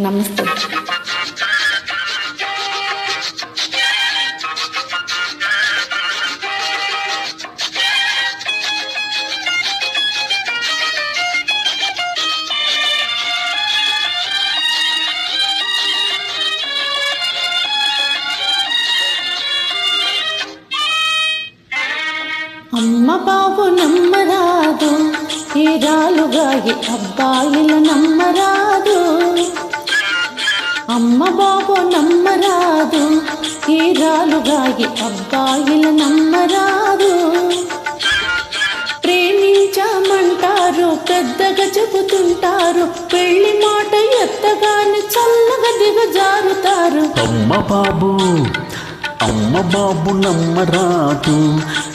నమస్తే. అమ్మ బాబు నమ్మరాదు ఈ రాలుగాయి అబ్బాయిల నమ్మరాదు. అమ్మ బాబు నమ్మరాదు ఈ రాలుగాయి అబ్బాయిల నమ్మరాదు. ప్రేమించామంటారు పెద్దగా చెబుతుంటారు పెళ్ళి మాట ఎత్తగానే చల్లగా దిగజారుతారు. అమ్మ బాబు అమ్మ బాబు నమ్మరాదు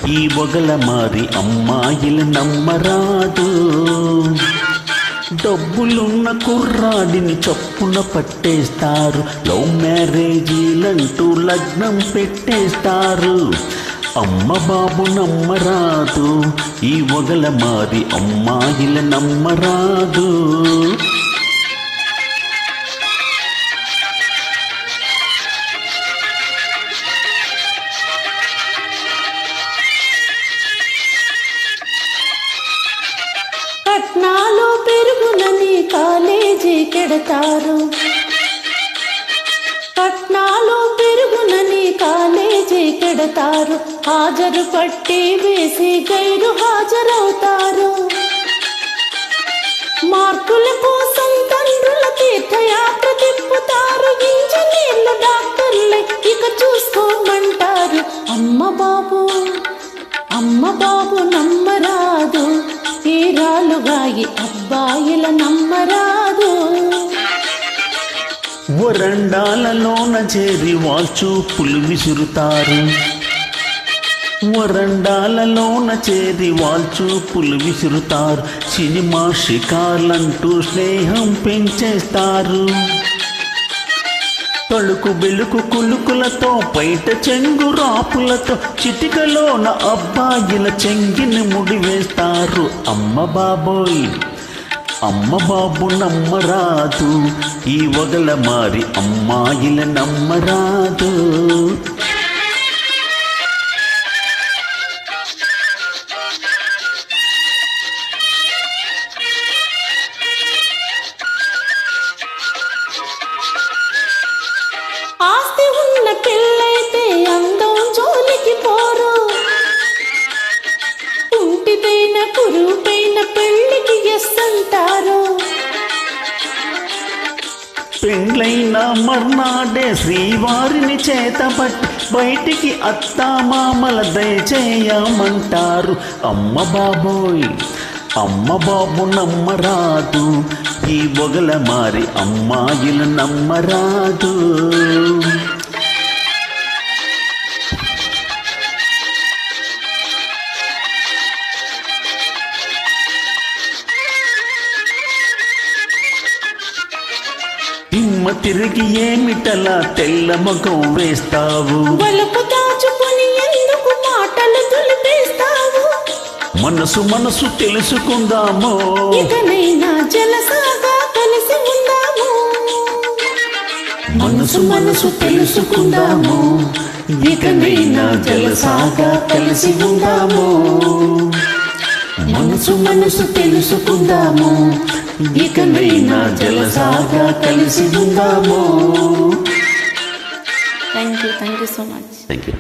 ఈ వగల మారి అమ్మాయిలు నమ్మరాదు. డబ్బులున్న కుర్రాడిని చప్పున పట్టేస్తారు. లవ్ మ్యారేజీలంటూ లగ్నం పెట్టేస్తారు. అమ్మ బాబు నమ్మరాదు ఈ వగల మారి అమ్మాయిల నమ్మరాదు. కట్నాలు పెరుగునని కాలేజీ కెడతారు. కట్నాలు పెరుగునని కాలేజీ కెడతారు. హాజరు పట్టి వేసి గైరు హాజరవుతారు. పిల్లవాయి అబ్బాయిల నమ్మరాదు. వరండాలలోన చేరి వాల్చూపులు విసురుతారు. వరండాలలోన చేరి వాల్చూపులు విసురుతారు. సినిమా షికార్లంటూ స్నేహం పెంచేస్తారు. తళుకు బెలుకు కులుకులతో బయట చెంగు రాపులతో చిటికలోన అబ్బాయిల చెంగిని ముడివేస్తారు అమ్మ బాబోయ్ అమ్మ బాబు నమ్మరాదు ఈ వగల మారి అమ్మాయిల నమ్మరాదు. పెండ్లైన మర్నాడే శ్రీవారిని చేతపట్టి బయటికి అత్తామామల దయచేయమంటారు. అమ్మ బాబోయ్ అమ్మ బాబు నమ్మరాదు ఈ బొగల మారి అమ్మాయిలు నమ్మరాదు. దిమ్మ తిరిగి ఏమిటలా తెల్ల ముఖం వేస్తావు? వలుపు దాచుకుని ఎందుకు మాటలు తులిపేస్తావు? మనసు మనసు తెలుసుకుందాము. ఇకనైనా జలసాగా కలిసి ఉందాము. మనసు మనసు తెలుసుకుందాము. ఇకనైనా జలసాగా కలిసి ఉందాము. మనసు మనసు తెలుసుకుందాము. ఇకనైనా జలసాగా కలిసి ఉందాము. Thank you thank you so much thank you